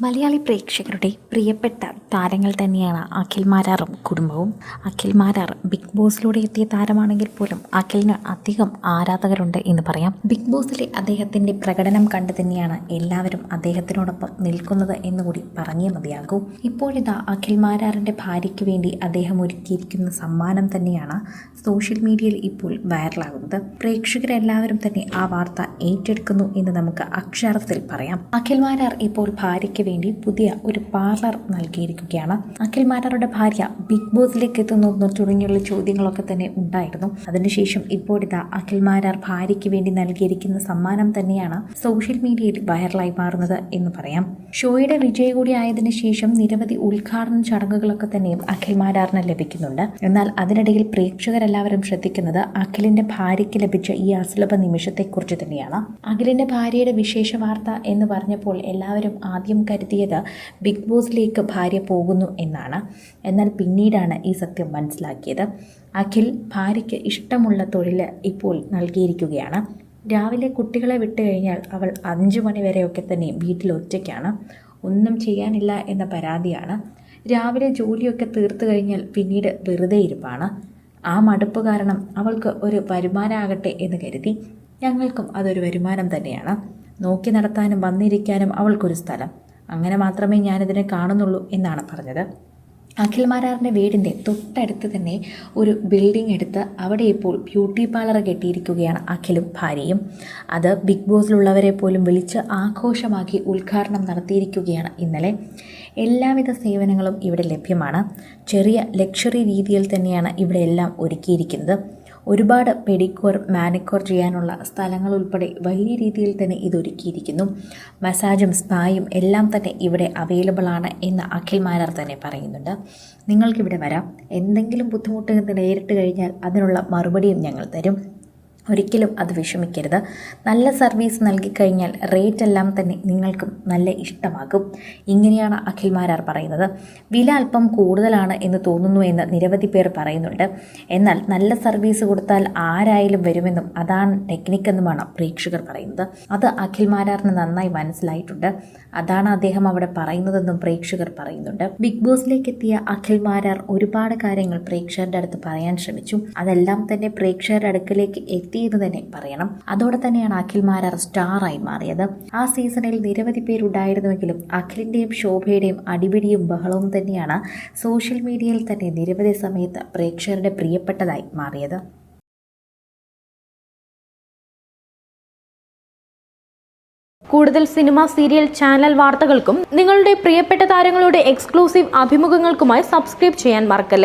മലയാളി പ്രേക്ഷകരുടെ പ്രിയപ്പെട്ട താരങ്ങൾ തന്നെയാണ് അഖിൽ മാരാറും കുടുംബവും. അഖിൽ മാരാർ ബിഗ് ബോസിലൂടെ എത്തിയ താരമാണെങ്കിൽ പോലും അഖിലിന് അധികം ആരാധകരുണ്ട് എന്ന് പറയാം. ബിഗ് ബോസിലെ അദ്ദേഹത്തിന്റെ പ്രകടനം കണ്ടു തന്നെയാണ് എല്ലാവരും അദ്ദേഹത്തിനോടൊപ്പം നിൽക്കുന്നത് എന്നുകൂടി പറഞ്ഞേ മതിയാകൂ. ഇപ്പോഴിതാ അഖിൽ മാരാറിന്റെ ഭാര്യയ്ക്ക് വേണ്ടി അദ്ദേഹം ഒരുക്കിയിരിക്കുന്ന സമ്മാനം തന്നെയാണ് സോഷ്യൽ മീഡിയയിൽ ഇപ്പോൾ വൈറലാകുന്നത്. പ്രേക്ഷകരെല്ലാവരും തന്നെ ആ വാർത്ത ഏറ്റെടുക്കുന്നു എന്ന് നമുക്ക് അക്ഷരത്തിൽ പറയാം. അഖിൽ മാരാർ ഇപ്പോൾ ഭാര്യയ്ക്ക് വേണ്ടി പുതിയ ഒരു പാർലർ നൽകിയിരിക്കുകയാണ്. അഖിൽ മാരാറുടെ ഭാര്യ ബിഗ് ബോസിലേക്ക് എത്തുന്നു തുടങ്ങിയുള്ള ചോദ്യങ്ങളൊക്കെ തന്നെ ഉണ്ടായിരുന്നു. അതിനുശേഷം ഇപ്പോഴിതാ അഖിൽ മാരാർ ഭാര്യയ്ക്ക് വേണ്ടി നൽകിയിരിക്കുന്ന സമ്മാനം തന്നെയാണ് സോഷ്യൽ മീഡിയയിൽ വൈറലായി മാറുന്നത് എന്ന് പറയാം. ഷോയുടെ വിജയ കൂടി ആയതിനു ശേഷം നിരവധി ഉദ്ഘാടന ചടങ്ങുകളൊക്കെ തന്നെയും അഖിൽ മാരാറിന് ലഭിക്കുന്നുണ്ട്. എന്നാൽ അതിനിടയിൽ പ്രേക്ഷകരെല്ലാവരും ശ്രദ്ധിക്കുന്നത് അഖിലിന്റെ ഭാര്യയ്ക്ക് ലഭിച്ച ഈ അസുലഭ നിമിഷത്തെക്കുറിച്ച് തന്നെയാണ്. അഖിലിന്റെ ഭാര്യയുടെ വിശേഷ വാർത്ത എന്ന് പറഞ്ഞപ്പോൾ എല്ലാവരും ആദ്യം കരുതിയത് ബിഗ് ബോസിലേക്ക് ഭാര്യ പോകുന്നു എന്നാണ്. എന്നാൽ പിന്നീടാണ് ഈ സത്യം മനസ്സിലാക്കിയത്. അഖിൽ ഭാര്യയ്ക്ക് ഇഷ്ടമുള്ള തൊഴിൽ ഇപ്പോൾ നൽകിയിരിക്കുകയാണ്. രാവിലെ കുട്ടികളെ വിട്ടു കഴിഞ്ഞാൽ അവൾ അഞ്ചു മണിവരെയൊക്കെ തന്നെ വീട്ടിൽ ഒറ്റയ്ക്കാണ്. ഒന്നും ചെയ്യാനില്ല എന്ന പരാതിയാണ്. രാവിലെ ജോലിയൊക്കെ തീർത്തു കഴിഞ്ഞാൽ പിന്നീട് വെറുതെ ഇരിപ്പാണ്. ആ മടുപ്പ് കാരണം അവൾക്ക് ഒരു വരുമാനമാകട്ടെ എന്ന് കരുതി. ഞങ്ങൾക്കും അതൊരു വരുമാനം തന്നെയാണ്. നോക്കി നടത്താനും വന്നിരിക്കാനും അവൾക്കൊരു സ്ഥലം. അങ്ങനെ മാത്രമേ ഞാനിതിനെ കാണുന്നുള്ളൂ എന്നാണ് പറഞ്ഞത്. അഖിൽ മാരാറിന്റെ വീടിന്റെ തൊട്ടടുത്ത് തന്നെ ഒരു ബിൽഡിംഗ് എടുത്ത് അവിടെ ഇപ്പോൾ ബ്യൂട്ടി പാർലർ കെട്ടിയിരിക്കുകയാണ് അഖിലും ഭാര്യയും. അത് ബിഗ് ബോസിലുള്ളവരെ പോലും വിളിച്ച് ആഘോഷമാക്കി ഉദ്ഘാടനം നടത്തിയിരിക്കുകയാണ് ഇന്നലെ. എല്ലാവിധ സേവനങ്ങളും ഇവിടെ ലഭ്യമാണ്. ചെറിയ ലക്ഷറി രീതിയിൽ തന്നെയാണ് ഇവിടെ എല്ലാം ഒരുക്കിയിരിക്കുന്നത്. ഒരുപാട് പെഡിക്യൂർ മാനിക്യൂർ ചെയ്യാനുള്ള സ്ഥലങ്ങൾ ഉൾപ്പെടെ വലിയ രീതിയിൽ തന്നെ ഇതൊരുക്കിയിരിക്കുന്നു. മസാജും സ്പായും എല്ലാം തന്നെ ഇവിടെ അവൈലബിൾ ആണ് എന്ന് അഖിൽ മാരാർ തന്നെ പറയുന്നുണ്ട്. നിങ്ങൾക്കിവിടെ വരാം. എന്തെങ്കിലും ബുദ്ധിമുട്ട് നേരിട്ട് കഴിഞ്ഞാൽ അതിനുള്ള മറുപടിയും ഞങ്ങൾ തരും. ഒരിക്കലും അത് വിഷമിക്കരുത്. നല്ല സർവീസ് നൽകിക്കഴിഞ്ഞാൽ റേറ്റ് എല്ലാം തന്നെ നിങ്ങൾക്കും നല്ല ഇഷ്ടമാകും. ഇങ്ങനെയാണ് അഖിൽമാരാർ പറയുന്നത്. വില അല്പം കൂടുതലാണ് എന്ന് തോന്നുന്നു എന്ന് നിരവധി പേർ പറയുന്നുണ്ട്. എന്നാൽ നല്ല സർവീസ് കൊടുത്താൽ ആരായാലും വരുമെന്നും അതാണ് ടെക്നിക്കെന്നുമാണ് പ്രേക്ഷകർ പറയുന്നത്. അത് അഖിൽ മാരാറിന് നന്നായി മനസ്സിലായിട്ടുണ്ട്. അതാണ് അദ്ദേഹം അവിടെ പറയുന്നതെന്നും പ്രേക്ഷകർ പറയുന്നുണ്ട്. ബിഗ് ബോസിലേക്ക് എത്തിയ അഖിൽമാരാർ ഒരുപാട് കാര്യങ്ങൾ പ്രേക്ഷകരുടെ അടുത്ത് പറയാൻ ശ്രമിച്ചു. അതെല്ലാം തന്നെ പ്രേക്ഷകരുടെ അടുക്കലേക്ക് എത്തിയെന്ന് തന്നെ പറയണം. അതോടെ തന്നെയാണ് അഖിൽ മാരാർ സ്റ്റാറായി മാറിയത്. ആ സീസണിൽ നിരവധി പേരുണ്ടായിരുന്നുവെങ്കിലും അഖിലിന്റെയും ശോഭയുടെയും അടിപിടിയും ബഹളവും തന്നെയാണ് സോഷ്യൽ മീഡിയയിൽ തന്നെ നിരവധി സമയത്ത് പ്രേക്ഷകരുടെ പ്രിയപ്പെട്ടതായി മാറിയത്. കൂടുതൽ സിനിമ സീരിയൽ ചാനൽ വാർത്തകൾക്കും നിങ്ങളുടെ പ്രിയപ്പെട്ട താരങ്ങളുടെ എക്സ്ക്ലൂസീവ് അഭിമുഖങ്ങൾക്കുമായി സബ്സ്ക്രൈബ് ചെയ്യാൻ മറക്കല്ലേ?